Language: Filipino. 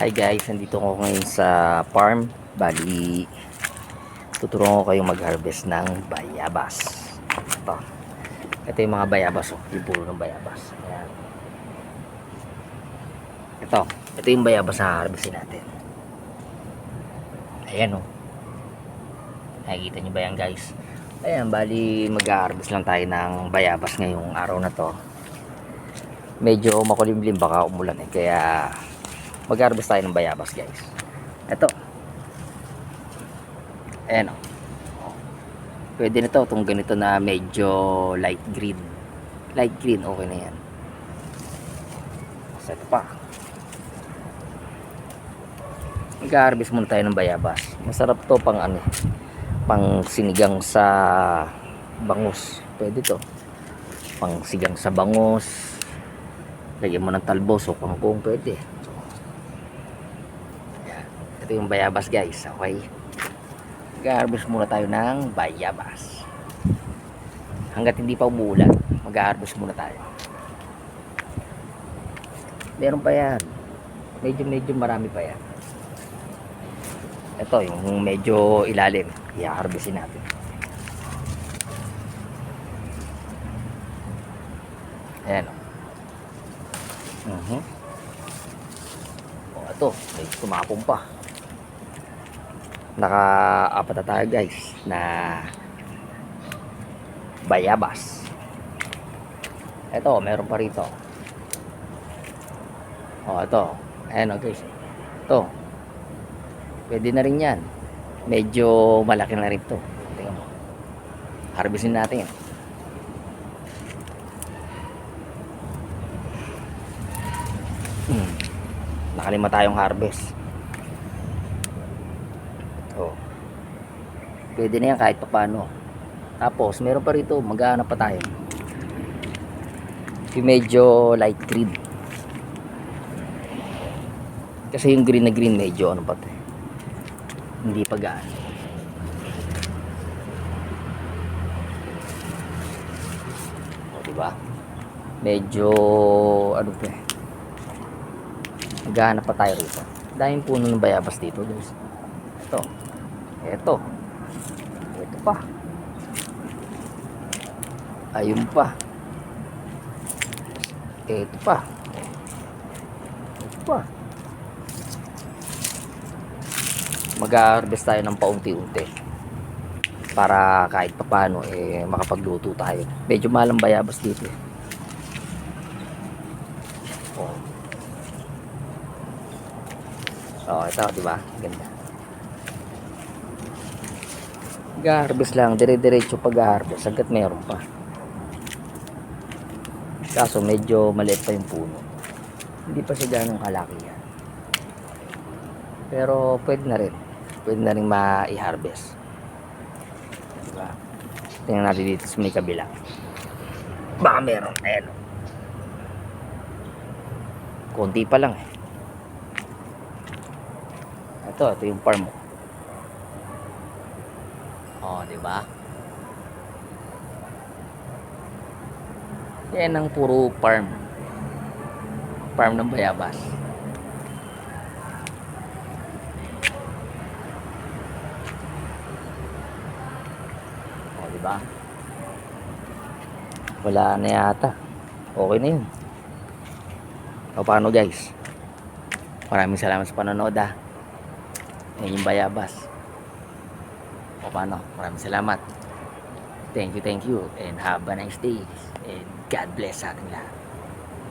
Hi guys, nandito ko ngayon sa farm. Bali, tuturuan ko kayong mag-harvest ng bayabas. Ito. Ito yung mga bayabas. Oh. Yung puro ng bayabas. Ayan. Ito. Ito yung bayabas na harvestin natin. Ayan oh. Nakikita nyo ba yan guys? Ayan, bali mag-harvest lang tayo ng bayabas ngayong araw na to. Medyo makulimlim baka umulan eh. Kaya mag-harvest tayo ng bayabas guys. Ito. Ayan o. Pwede na to itong ganito na medyo light green. Light green, okay na yan. Set pa. Mag-harvest muna tayo ng bayabas. Masarap to pang ano, pang sinigang sa bangus. Pwede to. Pang sigang sa bangus. Lagyan mo ng talbos o kangkong pwede. Ito yung bayabas guys. Okay. Mag-harvest muna tayo ng bayabas. Hanggat hindi pa umuulan, mag-harvest muna tayo. Meron pa yan. Medyo medyo marami pa yan. Ito yung medyo ilalim. I-harvestin natin. Ayan o. Mhm. Oh, ito, may tumapong pa. Naka-apat na tayo guys na bayabas. Ito, meron pa rito. Oh, ito. Ayan o guys. Ito. Pwede na rin yan. Medyo malaki na rin to. Tingnan mo. Harvestin natin. Hmm. Nakalima tayong harvest. Oh. Pwede na yan kahit paano. Tapos, meron pa rito, maghahanap pa tayo. Yung medyo light green. Kasi yung green na green medyo ano pa eh. Hindi pa gaano. O, diba? Medyo ano pa eh. Maghahanap pa tayo rito. Daming puno ng bayabas dito, guys. Ito. Ito. Pa. Ayun pa. Ito pa. Ito pa. Mag-harvest tayo ng paunti-unti. Para kahit papano eh makapagluto tayo. Medyo malang dito eh. Oh. Oh, ito, di ba? Ganda. Pag-harvest lang, dire-diretso pag-harvest hanggat meron pa. Kaso medyo maliit pa yung puno. Hindi pa siya ganong kalaki yan. Pero pwede na rin. Pwede na rin ma-harvest. Di ba? Tingnan natin dito sa may kabila. Baka meron. Ayan. Konti pa lang eh. Ito, ito yung farm mo. Oh, di ba? Yan ang puro farm. Farm ng bayabas. Oh, di ba? Wala na yata. Okay na yun. O paano guys? Maraming salamat sa panonood ah. Yan yung bayabas. O paano? Maraming salamat. Thank you, thank you. And have a nice day. And God bless sa ating lahat.